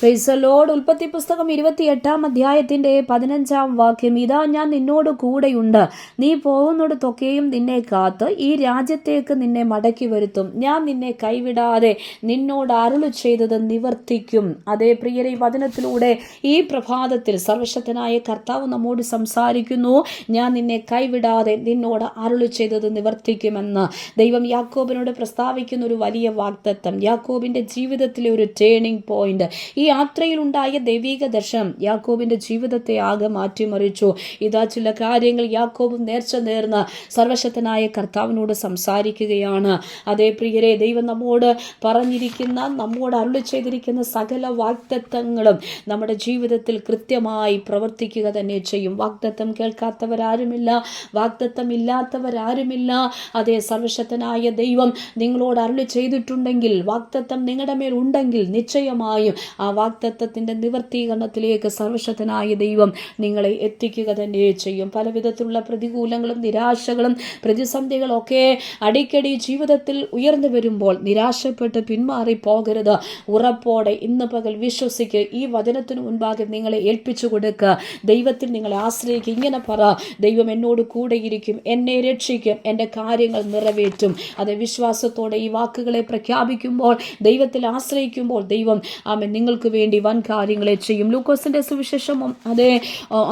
ഫൈസലോട് ഉൽപ്പത്തി പുസ്തകം ഇരുപത്തിയെട്ടാം അധ്യായത്തിന്റെ പതിനഞ്ചാം വാക്യം. ഇതാ ഞാൻ നിന്നോട് കൂടെയുണ്ട്. നീ പോകുന്നിടത്തൊക്കെയും നിന്നെ കാത്ത് ഈ രാജ്യത്തേക്ക് നിന്നെ മടക്കി വരുത്തും. ഞാൻ നിന്നെ കൈവിടാതെ നിന്നോട് അരുളു ചെയ്തത് നിവർത്തിക്കും. അതേ പ്രിയരെ വചനത്തിലൂടെ ഈ പ്രഭാതത്തിൽ സർവശക്തനായ കർത്താവ് നമ്മോട് സംസാരിക്കുന്നു. ഞാൻ നിന്നെ കൈവിടാതെ നിന്നോട് അരുളു ചെയ്തത് നിവർത്തിക്കുമെന്ന്. ദൈവം യാക്കോബിനോട് പ്രസ്താവിക്കുന്ന ഒരു വലിയ വാഗ്ദത്തം. യാക്കോബിന്റെ ജീവിതത്തിലെ ഒരു ടേണിംഗ് പോയിന്റ് ഈ യാത്രയിലുണ്ടായ ദൈവിക ദർശനം യാക്കോബിന്റെ ജീവിതത്തെ ആകെ മാറ്റിമറിച്ചു. ഇതാ ചില കാര്യങ്ങൾ യാക്കോബും നേർച്ച നേർന്ന് സർവശക്തനായ കർത്താവിനോട് സംസാരിക്കുകയാണ്. അതേ പ്രിയരെ ദൈവം നമ്മോട് പറഞ്ഞിരിക്കുന്ന നമ്മോട് അരുളി ചെയ്തിരിക്കുന്ന സകല വാഗ്ദത്തങ്ങളും നമ്മുടെ ജീവിതത്തിൽ കൃത്യമായി പ്രവർത്തിക്കുക തന്നെ ചെയ്യും. വാഗ്ദത്തം കേൾക്കാത്തവരാരുമില്ല വാഗ്ദത്തം ഇല്ലാത്തവരാരുമില്ല. അതേ സർവശക്തനായ ദൈവം നിങ്ങളോട് അരുളി ചെയ്തിട്ടുണ്ടെങ്കിൽ വാഗ്ദത്തം നിങ്ങളുടെ മേൽ ഉണ്ടെങ്കിൽ നിശ്ചയമായും ആ വാഗ്ദത്തത്തിന്റെ നിവർത്തീകരണത്തിലേക്ക് സർവശക്തനായ ദൈവം നിങ്ങളെ എത്തിക്കുക തന്നെ ചെയ്യും. പല വിധത്തിലുള്ള പ്രതികൂലങ്ങളും നിരാശകളും പ്രതിസന്ധികളും ഒക്കെ അടിക്കടി ജീവിതത്തിൽ ഉയർന്നു വരുമ്പോൾ നിരാശപ്പെട്ട് പിന്മാറി പോകരുത്. ഉറപ്പോടെ ഇന്ന് പകൽ വിശ്വസിക്ക്. ഈ വചനത്തിന് മുൻപാകെ നിങ്ങളെ ഏൽപ്പിച്ചു കൊടുക്കുക ദൈവത്തിൽ നിങ്ങളെ ആശ്രയിക്കുക ഇങ്ങനെ പറ. ദൈവം എന്നോട് കൂടെയിരിക്കും എന്നെ രക്ഷിക്കും. എന്റെ കാര്യങ്ങൾ നിറവേറ്റും. അത് വിശ്വാസത്തോടെ ഈ വാക്കുകളെ പ്രഖ്യാപിക്കുമ്പോൾ ദൈവത്തിൽ ആശ്രയിക്കുമ്പോൾ ദൈവം ആമേ നിങ്ങൾക്ക് വേണ്ടി വൻ കാര്യങ്ങളെ ചെയ്യും. ലൂക്കോസിന്റെ സുവിശേഷം അതേ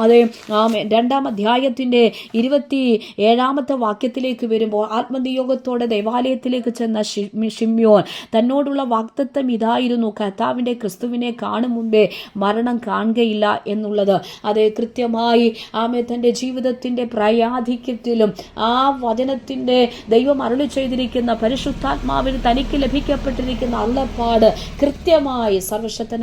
അതെ രണ്ടാം അധ്യായത്തിന്റെ ഇരുപത്തി ഏഴാമത്തെ വാക്യത്തിലേക്ക് വരുമ്പോൾ ആത്മനിയോഗത്തോടെ ദേവാലയത്തിലേക്ക് ചെന്ന ഷിമ്യോൻ തന്നോടുള്ള വാക്തത്വം ഇതായിരുന്നു. കർത്താവിന്റെ ക്രിസ്തുവിനെ കാണും മുമ്പേ മരണം കാണുകയില്ല എന്നുള്ളത്. അത് കൃത്യമായി ആമേ തന്റെ ജീവിതത്തിന്റെ പ്രയാധിക്യത്തിലും ആ വചനത്തിന്റെ ദൈവം അരുളി ചെയ്തിരിക്കുന്ന പരിശുദ്ധാത്മാവിന് തനിക്ക് ലഭിക്കപ്പെട്ടിരിക്കുന്ന അള്ളപ്പാട് കൃത്യമായി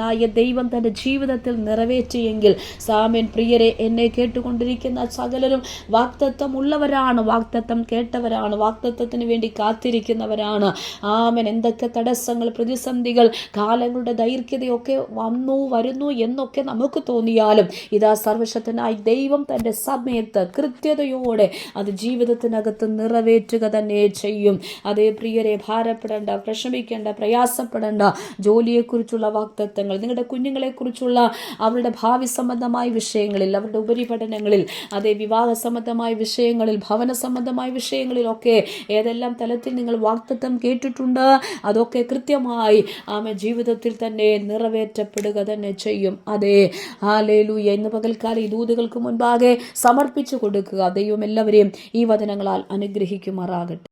സർവശക്തനായ ദൈവം തന്റെ ജീവിതത്തിൽ നിറവേറ്റിയെങ്കിൽ സാമ്യൻ പ്രിയരെ എന്നെ കേട്ടുകൊണ്ടിരിക്കുന്ന സകലരും വാക്തത്വം ഉള്ളവരാണ് വാക്തത്വം കേട്ടവരാണ് വാക്തത്വത്തിന് വേണ്ടി കാത്തിരിക്കുന്നവരാണ്. ആമൻ. എന്തൊക്കെ തടസ്സങ്ങൾ പ്രതിസന്ധികൾ കാലങ്ങളുടെ ദൈർഘ്യതയൊക്കെ വന്നു വരുന്നു എന്നൊക്കെ നമുക്ക് തോന്നിയാലും ഇതാ സർവശക്തനായി ദൈവം തന്റെ സമയത്ത് കൃത്യതയോടെ അത് ജീവിതത്തിനകത്ത് നിറവേറ്റുക തന്നെ ചെയ്യും. അതേ പ്രിയരെ ഭാരപ്പെടേണ്ട വിഷമിക്കേണ്ട പ്രയാസപ്പെടേണ്ട ജോലിയെക്കുറിച്ചുള്ള വാക്തത്വങ്ങൾ നിങ്ങളുടെ കുഞ്ഞുങ്ങളെക്കുറിച്ചുള്ള അവരുടെ ഭാവി സംബന്ധമായ വിഷയങ്ങളിൽ അവരുടെ ഉപരിപഠനങ്ങളിൽ അതേ വിവാഹ സംബന്ധമായ വിഷയങ്ങളിൽ ഭവന സംബന്ധമായ വിഷയങ്ങളിലൊക്കെ ഏതെല്ലാം തലത്തിൽ നിങ്ങൾ വാക്തത്വം കേട്ടിട്ടുണ്ട് അതൊക്കെ കൃത്യമായി ആമ ജീവിതത്തിൽ തന്നെ നിറവേറ്റപ്പെടുക തന്നെ ചെയ്യും. അതെ ഹാലേലൂയ ഇന്ന് പകൽക്കാലം ഈ ദൂതുകൾക്ക് മുൻപാകെ സമർപ്പിച്ചു കൊടുക്കുക. ദൈവം എല്ലാവരെയും ഈ വചനങ്ങളാൽ അനുഗ്രഹിക്കുമാറാകട്ടെ.